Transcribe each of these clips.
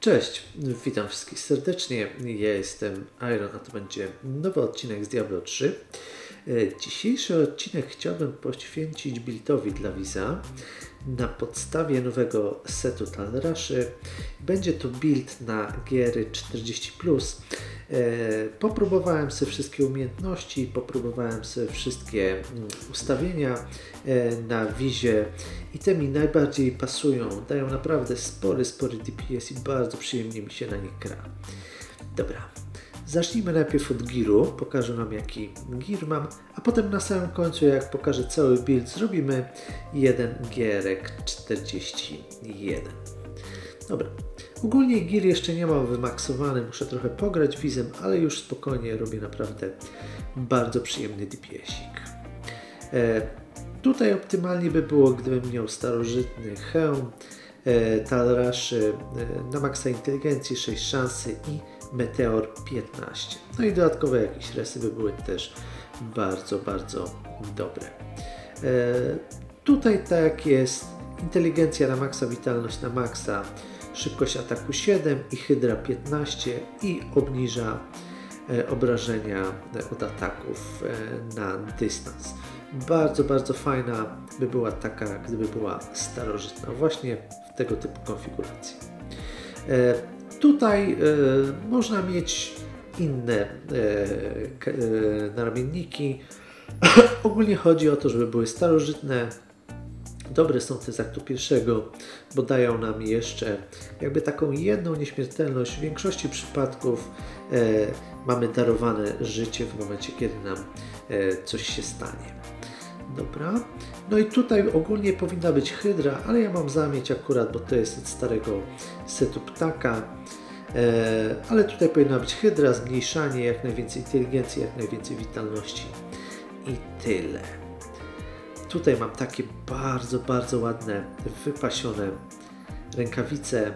Cześć, witam wszystkich serdecznie. Ja jestem Iron, a to będzie nowy odcinek z Diablo 3. E, Dzisiejszy odcinek chciałbym poświęcić buildowi dla Wiza na podstawie nowego setu Talraszy. Będzie to build na giery 40+. E, Popróbowałem sobie wszystkie umiejętności, popróbowałem sobie wszystkie mm, ustawienia e, na Wizie i te mi najbardziej pasują. Dają naprawdę spory, spory DPS i bardzo przyjemnie mi się na nich gra. Dobra, zacznijmy najpierw od giru. Pokażę Wam jaki gir mam, a potem na samym końcu, jak pokażę cały build, zrobimy jeden gierek 41. Dobra. Ogólnie gear jeszcze nie mam wymaksowany, muszę trochę pograć wizem, ale już spokojnie robię naprawdę bardzo przyjemny DPS-ik. E, tutaj optymalnie by było, gdybym miał starożytny hełm, e, talraszy e, na maksa inteligencji 6 szansy i meteor 15. No i dodatkowe jakieś resy by były też bardzo, bardzo dobre. E, tutaj tak jest inteligencja na maksa, witalność na maksa, szybkość ataku 7 i hydra 15 i obniża e, obrażenia od ataków e, na dystans. Bardzo, bardzo fajna by była taka, gdyby była starożytna, właśnie w tego typu konfiguracji. E, tutaj można mieć inne naramienniki. Ogólnie chodzi o to, żeby były starożytne, Dobre są te z aktu pierwszego, bo dają nam jeszcze jakby taką jedną nieśmiertelność. W większości przypadków e, mamy darowane życie w momencie, kiedy nam e, coś się stanie. Dobra. No i tutaj ogólnie powinna być hydra, ale ja mam zamieć akurat, bo to jest od starego setu ptaka. E, ale tutaj powinna być hydra, zmniejszanie, jak najwięcej inteligencji, jak najwięcej witalności. I tyle. Tutaj mam takie bardzo, bardzo ładne, wypasione rękawice.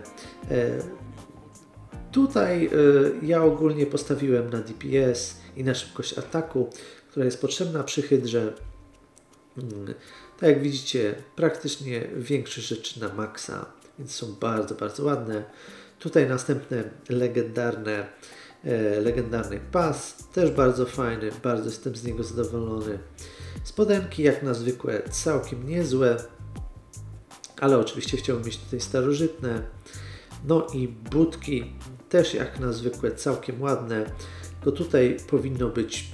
E, tutaj e, ja ogólnie postawiłem na DPS i na szybkość ataku, która jest potrzebna przy hydrze. Mm, tak jak widzicie, praktycznie większość rzeczy na maksa, więc są bardzo, bardzo ładne. Tutaj następne legendarne, e, legendarny pas, też bardzo fajny, bardzo jestem z niego zadowolony. Spodenki jak na zwykłe całkiem niezłe, ale oczywiście chciałbym mieć tutaj starożytne. No i budki też jak na zwykłe całkiem ładne, to tutaj powinno być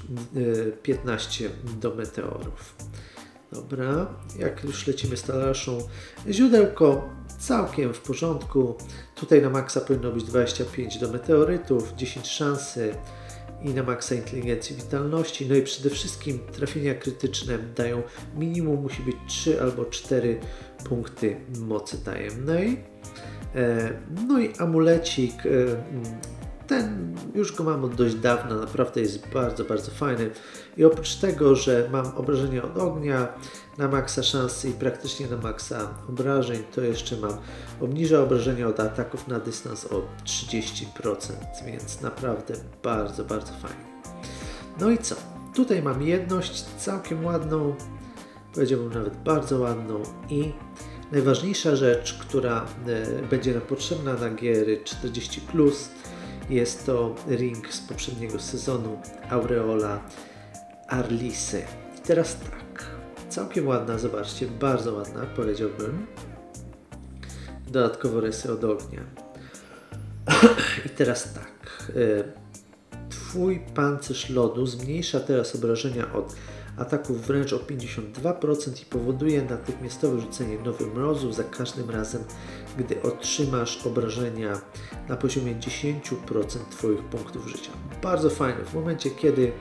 15 e, do meteorów. Dobra, jak już lecimy z talaszą, źródełko całkiem w porządku. Tutaj na maksa powinno być 25 do meteorytów, 10 szansy, i na maksa inteligencji witalności. No i przede wszystkim trafienia krytyczne dają minimum musi być 3 albo 4 punkty mocy tajemnej. E, no i amulecik, e, ten już go mam od dość dawna, naprawdę jest bardzo, bardzo fajny. I oprócz tego, że mam obrażenia od ognia na maksa szansy i praktycznie na maksa obrażeń, to jeszcze mam obniża obrażenia od ataków na dystans o 30%, więc naprawdę bardzo, bardzo fajnie. No i co? Tutaj mam jedność całkiem ładną, powiedziałbym nawet bardzo ładną i najważniejsza rzecz, która e, będzie nam potrzebna na giery 40+, jest to ring z poprzedniego sezonu Aureola Arlisy. I teraz tak, całkiem ładna, zobaczcie, bardzo ładna powiedziałbym. Dodatkowo rysy od ognia. I teraz tak, e, Twój pancerz lodu zmniejsza teraz obrażenia od ataków wręcz o 52% i powoduje natychmiastowe rzucenie nowych mrozów za każdym razem, gdy otrzymasz obrażenia na poziomie 10% Twoich punktów życia. Bardzo fajne. W momencie, kiedy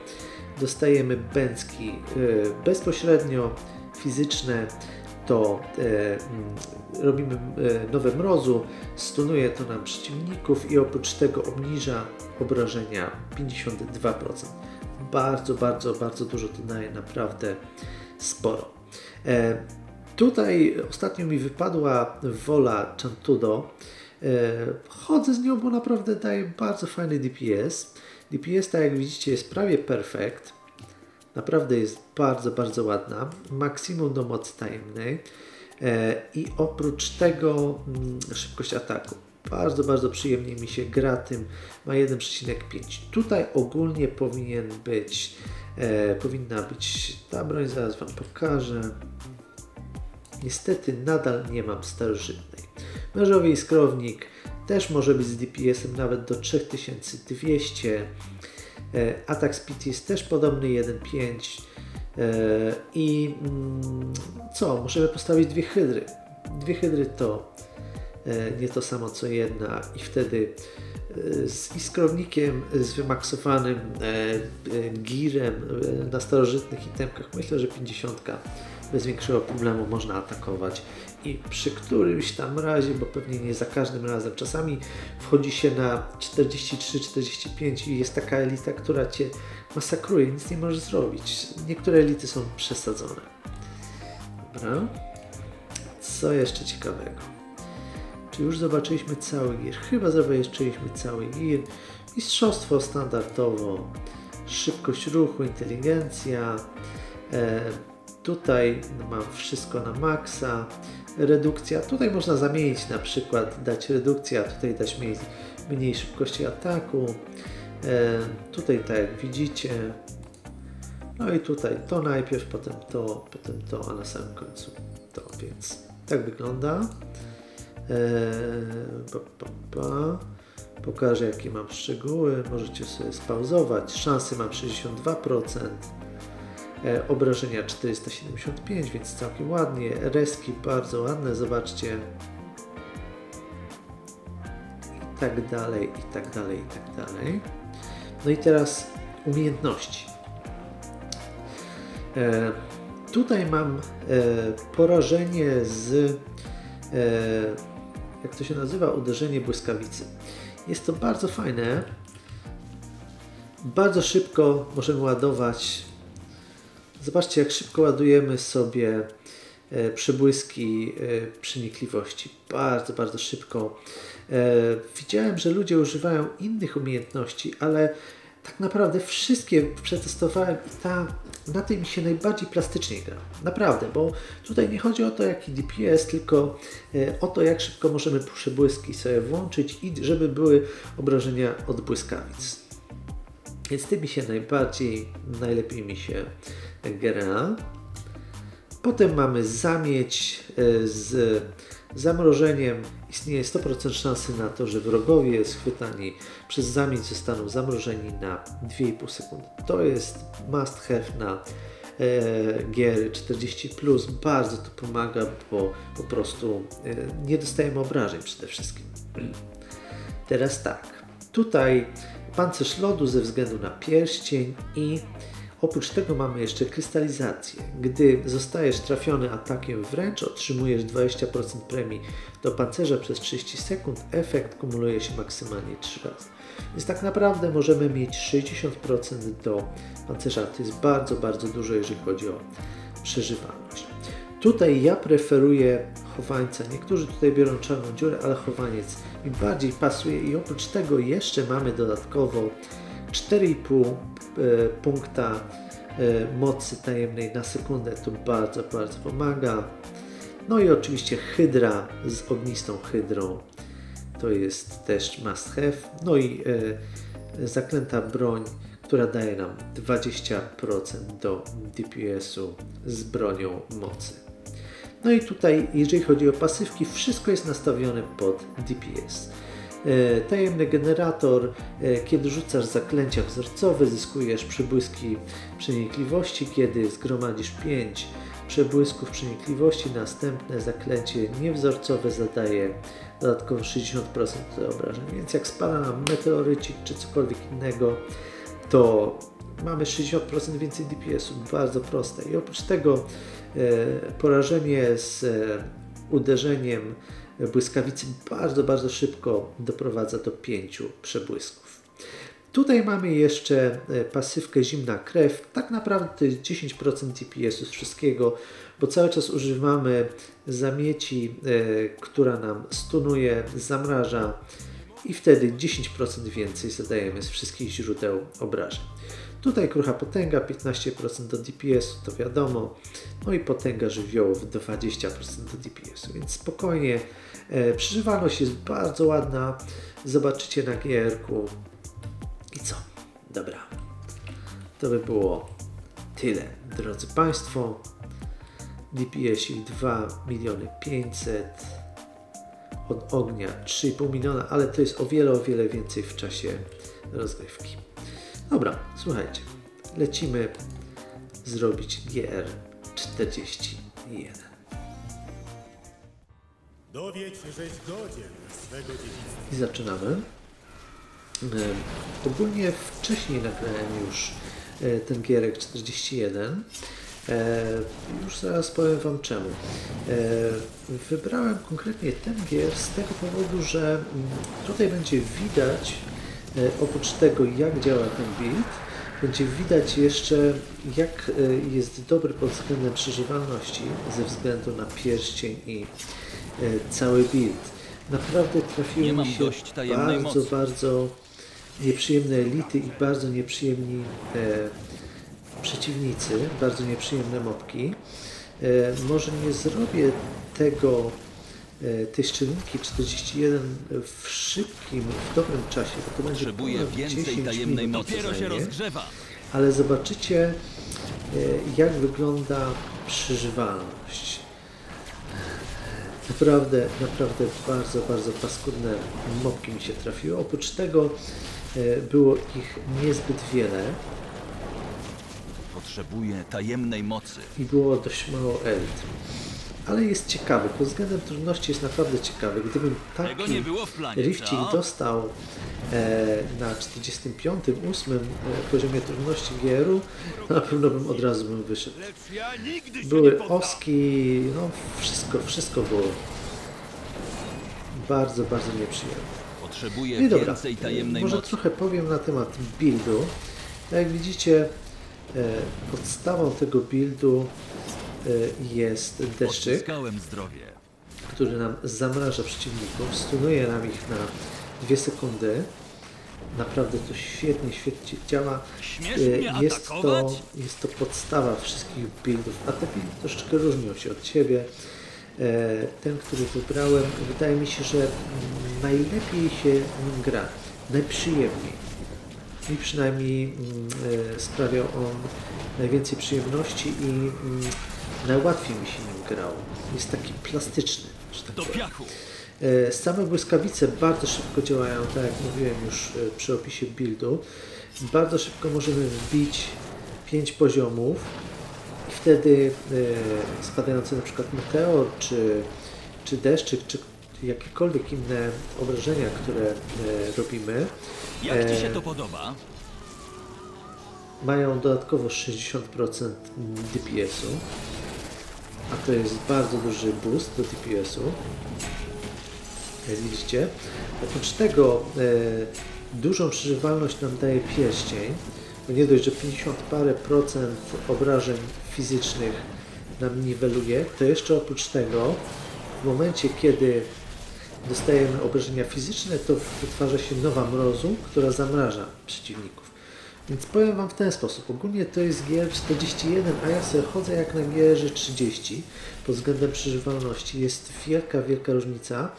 dostajemy bęcki yy, bezpośrednio fizyczne, to e, mm, robimy e, nowe mrozu, stunuje to nam przeciwników i oprócz tego obniża obrażenia 52% bardzo, bardzo, bardzo dużo to daje, naprawdę sporo. E, tutaj ostatnio mi wypadła wola Chantudo. E, chodzę z nią, bo naprawdę daje bardzo fajny DPS. DPS, tak jak widzicie, jest prawie perfekt. Naprawdę jest bardzo, bardzo ładna. Maksimum do mocy tajemnej. E, I oprócz tego mm, szybkość ataku. Bardzo, bardzo przyjemnie mi się gra tym. Ma 1,5. Tutaj ogólnie powinien być, e, powinna być ta broń, zaraz Wam pokażę. Niestety nadal nie mam starożytnej. Mężowy iskrownik też może być z DPS-em nawet do 3200. E, atak speed jest też podobny 1.5. E, I mm, co? Możemy postawić dwie hydry. Dwie hydry to e, nie to samo co jedna i wtedy z iskrownikiem, z wymaksowanym girem na starożytnych itemkach myślę, że 50 bez większego problemu można atakować i przy którymś tam razie, bo pewnie nie za każdym razem, czasami wchodzi się na 43-45 i jest taka elita, która cię masakruje, nic nie możesz zrobić. Niektóre elity są przesadzone. Dobra. Co jeszcze ciekawego? Czy już zobaczyliśmy cały gir? Chyba zobaczyliśmy cały gir. Mistrzostwo standardowo, szybkość ruchu, inteligencja. E, tutaj mam wszystko na maksa redukcja. Tutaj można zamienić na przykład, dać redukcję, tutaj dać mniej, mniej szybkości ataku. E, tutaj tak jak widzicie. No i tutaj to najpierw, potem to, potem to, a na samym końcu to, więc tak wygląda. E, pa, pa, pa. Pokażę jakie mam szczegóły, możecie sobie spauzować. Szansy mam 62%. E, obrażenia 475, więc całkiem ładnie. Reski bardzo ładne, zobaczcie. I tak dalej, i tak dalej, i tak dalej. No i teraz umiejętności. E, tutaj mam e, porażenie z, e, jak to się nazywa, uderzenie błyskawicy. Jest to bardzo fajne. Bardzo szybko możemy ładować Zobaczcie, jak szybko ładujemy sobie e, przebłyski e, przenikliwości. Bardzo, bardzo szybko. E, widziałem, że ludzie używają innych umiejętności, ale tak naprawdę wszystkie przetestowałem i ta, na tej mi się najbardziej plastycznie gra. Naprawdę, bo tutaj nie chodzi o to, jaki DPS, tylko o to, jak szybko możemy przebłyski sobie włączyć i żeby były obrażenia od błyskawic. Więc tym mi się najbardziej, najlepiej mi się gra. Potem mamy zamieć e, z zamrożeniem. Istnieje 100% szansy na to, że wrogowie schwytani przez zamieć zostaną zamrożeni na 2,5 sekundy. To jest must have na e, giery 40. Bardzo to pomaga, bo po prostu e, nie dostajemy obrażeń przede wszystkim. Teraz tak. Tutaj pancerz lodu ze względu na pierścień i Oprócz tego mamy jeszcze krystalizację. Gdy zostajesz trafiony atakiem wręcz, otrzymujesz 20% premii do pancerza przez 30 sekund. Efekt kumuluje się maksymalnie 3 razy. Więc tak naprawdę możemy mieć 60% do pancerza. To jest bardzo, bardzo dużo, jeżeli chodzi o przeżywalność. Tutaj ja preferuję chowańca. Niektórzy tutaj biorą czarną dziurę, ale chowaniec mi bardziej pasuje i oprócz tego jeszcze mamy dodatkowo 4,5 e, punkta e, mocy tajemnej na sekundę. To bardzo, bardzo pomaga. No i oczywiście hydra z ognistą hydrą. To jest też must have. No i e, zaklęta broń, która daje nam 20% do DPS-u z bronią mocy. No i tutaj, jeżeli chodzi o pasywki, wszystko jest nastawione pod DPS. E, tajemny generator, e, kiedy rzucasz zaklęcia wzorcowe, zyskujesz przebłyski przenikliwości, kiedy zgromadzisz 5 przebłysków przenikliwości, następne zaklęcie niewzorcowe zadaje dodatkowo 60% obrażeń. Więc jak spada nam meteorycik czy cokolwiek innego, to mamy 60% więcej DPS-u. Bardzo proste. I oprócz tego e, porażenie z uderzeniem błyskawicy bardzo, bardzo szybko doprowadza do pięciu przebłysków. Tutaj mamy jeszcze e, pasywkę zimna krew. Tak naprawdę to jest 10% DPS-u z wszystkiego, bo cały czas używamy zamieci, e, która nam stunuje, zamraża i wtedy 10% więcej zadajemy z wszystkich źródeł obrażeń. Tutaj krucha potęga 15% do DPS-u, to wiadomo. No i potęga żywiołów 20% do DPS-u, więc spokojnie przeżywalność jest bardzo ładna. Zobaczycie na gierku. I co? Dobra. To by było tyle, drodzy Państwo. DPS 2 miliony 500 od ognia 3,5 miliona, ale to jest o wiele, o wiele więcej w czasie rozgrywki. Dobra, słuchajcie, lecimy zrobić GR41. Dowiedz, żeś godzien swego dziedzictwa. I zaczynamy. E, ogólnie wcześniej nagrałem już e, ten gierek 41. E, już zaraz powiem Wam czemu. Wybrałem konkretnie ten gier z tego powodu, że mm, tutaj będzie widać, oprócz tego jak działa ten build, będzie widać jeszcze jak jest dobry pod względem przeżywalności ze względu na pierścień i cały build. Naprawdę trafiły mi się bardzo, mocy. bardzo nieprzyjemne elity i bardzo nieprzyjemni e, przeciwnicy, bardzo nieprzyjemne mopki. E, może nie zrobię tego, e, tej szczelinki 41 w szybkim, w dobrym czasie, bo to będzie Potrzebuję ponad więcej 10 tajemnej minut mocy. Dopiero się zajmie. rozgrzewa. ale zobaczycie, e, jak wygląda przeżywalność. Naprawdę, naprawdę bardzo, bardzo paskudne mopki mi się trafiły. Oprócz tego e, było ich niezbyt wiele Potrzebuję tajemnej mocy. i było dość mało elit. Ale jest ciekawy, pod względem trudności jest naprawdę ciekawy. Gdybym taki rifting dostał na 45, 8 e, poziomie trudności gieru, na pewno bym od razu bym wyszedł. Były oski, no wszystko, wszystko było bardzo, bardzo nieprzyjemne. No więcej tajemnej może mocy. trochę powiem na temat buildu. Jak widzicie, e, podstawą tego buildu e, jest deszczyk, który nam zamraża przeciwników, stunuje nam ich na 2 sekundy. Naprawdę to świetnie, świetnie działa. Mnie Jest to, jest to podstawa wszystkich buildów, a te buildy troszeczkę różnią się od siebie. E, Ten, który wybrałem, wydaje mi się, że najlepiej się nim gra, najprzyjemniej. Mi przynajmniej mm, e, sprawiał on najwięcej przyjemności i mm, najłatwiej mi się nim grało. Jest taki plastyczny. że tak powiem. E, Same błyskawice bardzo szybko działają, tak jak mówiłem już e, przy opisie buildu. Bardzo szybko możemy wbić 5 poziomów i wtedy e, spadający na przykład meteor, czy, czy deszczyk, czy jakiekolwiek inne obrażenia, które robimy, Jak ci się to podoba? mają dodatkowo 60% DPS-u, a to jest bardzo duży boost do DPS-u. Jak widzicie. Oprócz tego e, dużą przeżywalność nam daje pierścień, bo nie dość, że 50 parę procent obrażeń fizycznych nam niweluje, to jeszcze oprócz tego w momencie, kiedy dostajemy obrażenia fizyczne, to wytwarza się nowa mrozu, która zamraża przeciwników. Więc powiem Wam w ten sposób. Ogólnie to jest gier 41, a ja sobie chodzę jak na gierze 30 pod względem przeżywalności. Jest wielka, wielka różnica.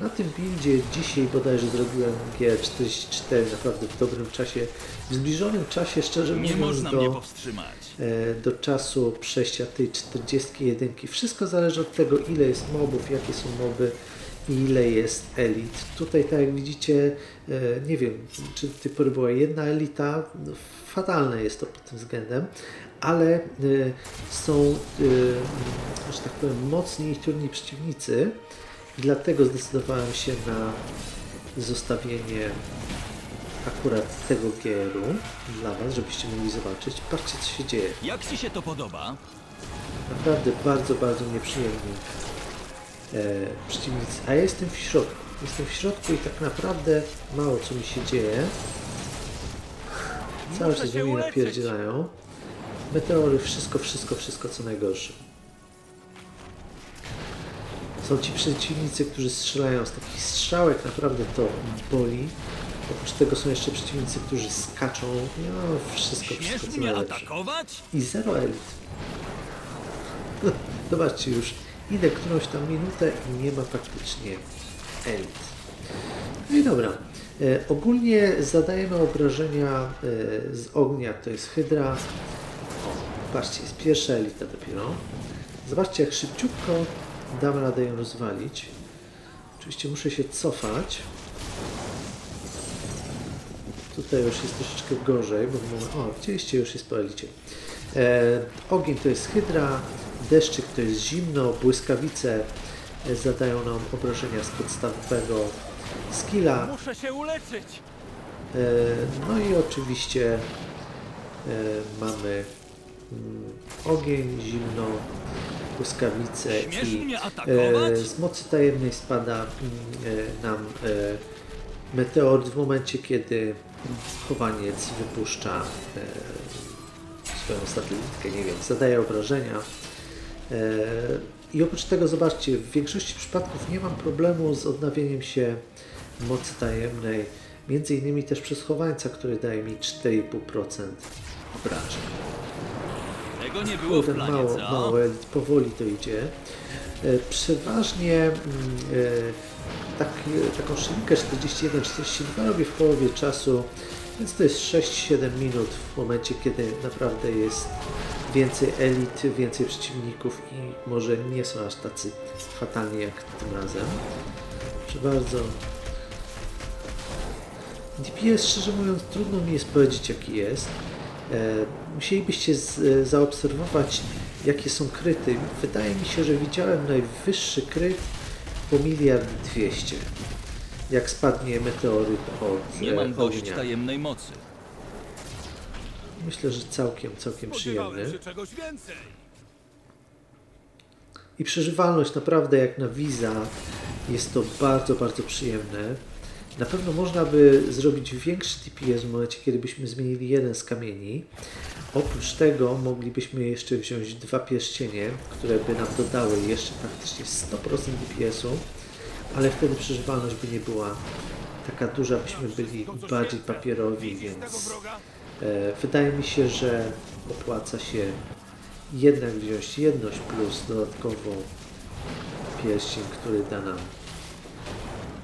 Na tym buildzie dzisiaj bodajże zrobiłem gier 44 naprawdę w dobrym czasie, w zbliżonym czasie, szczerze Nie mówiąc, można mnie do, powstrzymać. e, do czasu przejścia tej 41. Wszystko zależy od tego, ile jest mobów, jakie są moby i ile jest elit. Tutaj, tak jak widzicie, e, nie wiem, czy do tej pory była jedna elita, no, fatalne jest to pod tym względem, ale e, są, że tak powiem, mocni i trudni przeciwnicy dlatego zdecydowałem się na zostawienie akurat tego gieru dla Was, żebyście mogli zobaczyć. Patrzcie, co się dzieje. Jak ci się to podoba? Naprawdę bardzo, bardzo nieprzyjemni e, przeciwnicy. A ja jestem w środku. Jestem w środku i tak naprawdę mało co mi się dzieje. Cały czas mnie napierdzielają. Meteory, wszystko, wszystko, wszystko co najgorsze. Są ci przeciwnicy, którzy strzelają z takich strzałek, naprawdę to boli. Oprócz tego są jeszcze przeciwnicy, którzy skaczą. No, wszystko, wszystko co najlepsze. I zero elit. Zobaczcie już, idę którąś tam minutę i nie ma faktycznie elit. No i dobra. E, ogólnie zadajemy obrażenia e, z ognia, to jest hydra. O, patrzcie, jest pierwsza elita dopiero. Zobaczcie, jak szybciutko dam radę ją rozwalić. Oczywiście muszę się cofać. Tutaj już jest troszeczkę gorzej, bo mamy... O, widzieliście, już jest po elicie. E, ogień to jest hydra, deszczyk to jest zimno, błyskawice e, zadają nam obrażenia z podstawowego skilla. Muszę się uleczyć! E, no i oczywiście e, mamy mm, ogień, zimno, błyskawice i e, z mocy tajemnej spada e, nam e, meteor w momencie, kiedy chowaniec wypuszcza e, swoją satelitkę, nie wiem, zadaje obrażenia. E, I oprócz tego, zobaczcie, w większości przypadków nie mam problemu z odnawieniem się mocy tajemnej, między innymi też przez chowańca, który daje mi 4,5% obrażeń. Tego nie było w Kurde, planie, mało, co? mało powoli to idzie. E, Przeważnie mm, e, tak, taką szynkę 41-42 robię w połowie czasu, więc to jest 6-7 minut w momencie, kiedy naprawdę jest więcej elit, więcej przeciwników i może nie są aż tacy fatalni jak tym razem. Proszę bardzo. DPS szczerze mówiąc trudno mi jest powiedzieć jaki jest. Musielibyście z, e, zaobserwować jakie są kryty. Wydaje mi się, że widziałem najwyższy kryt po miliard dwieście. Jak spadnie meteoryt od Nie e, mam dość ognia. tajemnej mocy. Myślę, że całkiem, całkiem przyjemny. I przeżywalność naprawdę jak na Visa jest to bardzo, bardzo przyjemne. Na pewno można by zrobić większy DPS w momencie, kiedy byśmy zmienili jeden z kamieni. Oprócz tego moglibyśmy jeszcze wziąć dwa pierścienie, które by nam dodały jeszcze praktycznie 100% DPS-u, ale wtedy przeżywalność by nie była taka duża, byśmy byli bardziej papierowi, więc? E, Wydaje mi się, że opłaca się jednak wziąć jedność plus dodatkowo pierścień, który da nam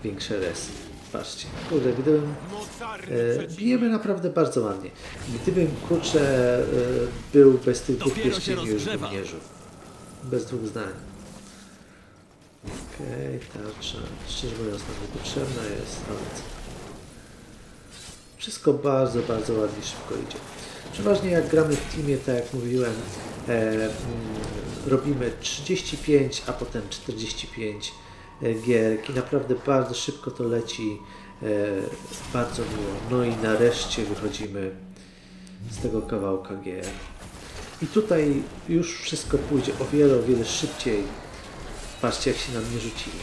większe resy. Patrzcie, kurde, gdybym... E, bijemy naprawdę bardzo ładnie. Gdybym, kurczę, e, był bez tych dwóch pierścieni już żył. Bez dwóch zdań. Okej, tarcza. Szczerze mówiąc, nam niepotrzebna jest? Wszystko bardzo, bardzo ładnie szybko idzie. Przeważnie jak gramy w teamie, tak jak mówiłem, e, mm, robimy 35, a potem 45 e, gierek i naprawdę bardzo szybko to leci, e, bardzo miło. No i nareszcie wychodzimy z tego kawałka gier. I tutaj już wszystko pójdzie o wiele, o wiele szybciej. Patrzcie jak się na mnie rzucili.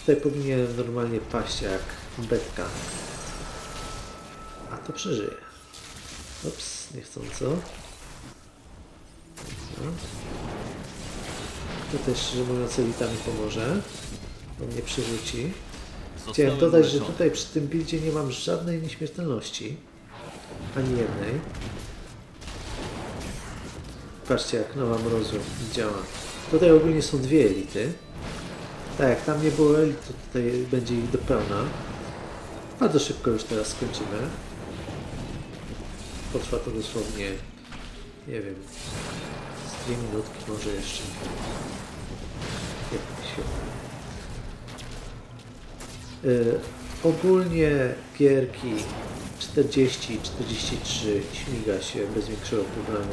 Tutaj powinien normalnie paść jak betka. A to przeżyje. Ups, niechcąco. No. Szczerze mówiąc elita mi pomoże. On mnie przerzuci. Chciałem dodać, że tutaj przy tym buildzie nie mam żadnej nieśmiertelności. Ani jednej. Patrzcie jak nowa mrozu działa. Tutaj ogólnie są dwie elity. Tak, jak tam nie było elit, to tutaj będzie ich do pełna. Bardzo szybko już teraz skończymy. Potrwa to dosłownie, nie wiem, z dwie minutki może jeszcze. Ogólnie gierki 40 43 śmiga się bez większego problemu.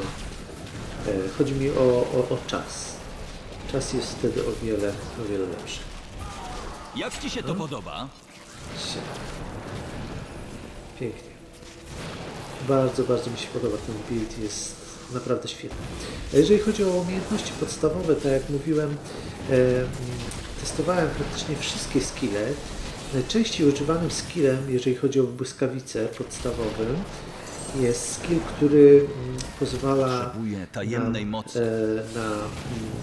Y, chodzi mi o, o, o czas. Czas jest wtedy o wiele, o wiele lepszy. Jak ci się to podoba? Się. Pięknie. Bardzo, bardzo mi się podoba ten build, jest naprawdę świetny. A jeżeli chodzi o umiejętności podstawowe, tak jak mówiłem, e, testowałem praktycznie wszystkie skille. Najczęściej używanym skillem, jeżeli chodzi o błyskawice podstawowym, jest skill, który mm, pozwala tajemnej nam, mocy. e, na mm,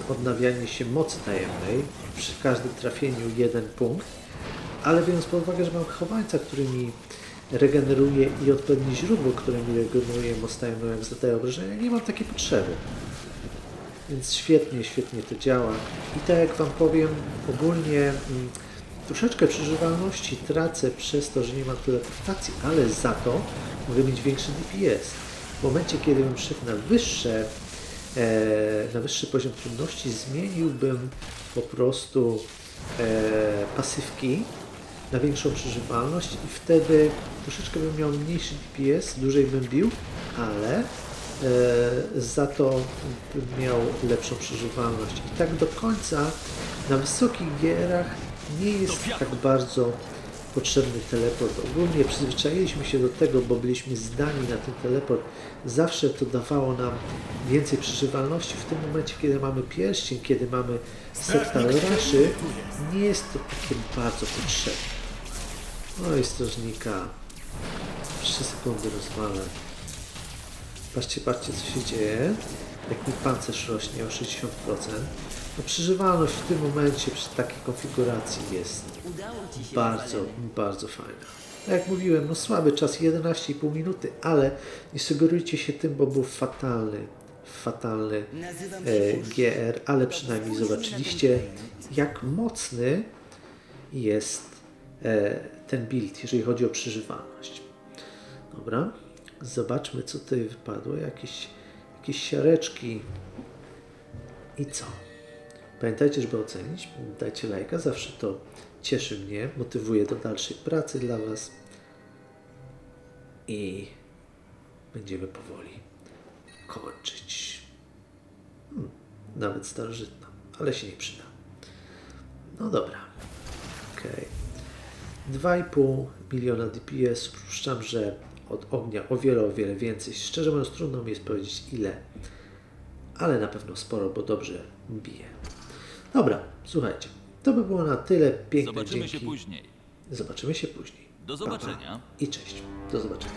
odnawianie się mocy tajemnej. Przy każdym trafieniu jeden punkt. Ale biorąc pod uwagę, że mam chowańca, który mi regeneruje i odpowiednie źródło, które mi regeneruje moc tajemną, jak zadaje obrażenia, nie mam takiej potrzeby. Więc świetnie, świetnie to działa. I tak jak Wam powiem, ogólnie mm, troszeczkę przeżywalności tracę przez to, że nie mam teleportacji, ale za to mogę mieć większy DPS. W momencie, kiedy bym szedł na wyższe, e, na wyższy poziom trudności, zmieniłbym po prostu e, pasywki na większą przeżywalność i wtedy troszeczkę bym miał mniejszy DPS, dłużej bym bił, ale e, za to bym miał lepszą przeżywalność. I tak do końca na wysokich gierach nie jest tak bardzo potrzebny teleport. Ogólnie przyzwyczailiśmy się do tego, bo byliśmy zdani na ten teleport. Zawsze to dawało nam więcej przeżywalności. W tym momencie, kiedy mamy pierścień, kiedy mamy sekta raszy, nie jest to takie bardzo potrzebne. Oj, strażnika. 3 sekundy rozwalę. Patrzcie, patrzcie co się dzieje. Jak mi pancerz rośnie o 60%. No przeżywalność w tym momencie przy takiej konfiguracji jest bardzo, bardzo fajna. Tak jak mówiłem, no słaby czas 11,5 minuty, ale nie sugerujcie się tym, bo był fatalny, fatalny e, GR, ale przynajmniej zobaczyliście jak mocny jest e, ten build, jeżeli chodzi o przeżywalność. Dobra, zobaczmy co tutaj wypadło. Jakieś, jakieś siareczki. I co? Pamiętajcie, żeby ocenić. Dajcie lajka, zawsze to cieszy mnie, motywuje do dalszej pracy dla Was. I będziemy powoli kończyć. Hmm, nawet starożytna, ale się nie przyda. No dobra. Okej. 2,5 miliona DPS. Przypuszczam, że od ognia o wiele, o wiele więcej. Szczerze mówiąc, trudno mi jest powiedzieć ile, ale na pewno sporo, bo dobrze bije. Dobra, słuchajcie. To by było na tyle. Piękne Zobaczymy dzięki. się później. Zobaczymy się później. Do Pa, pa. zobaczenia. I cześć. Do zobaczenia.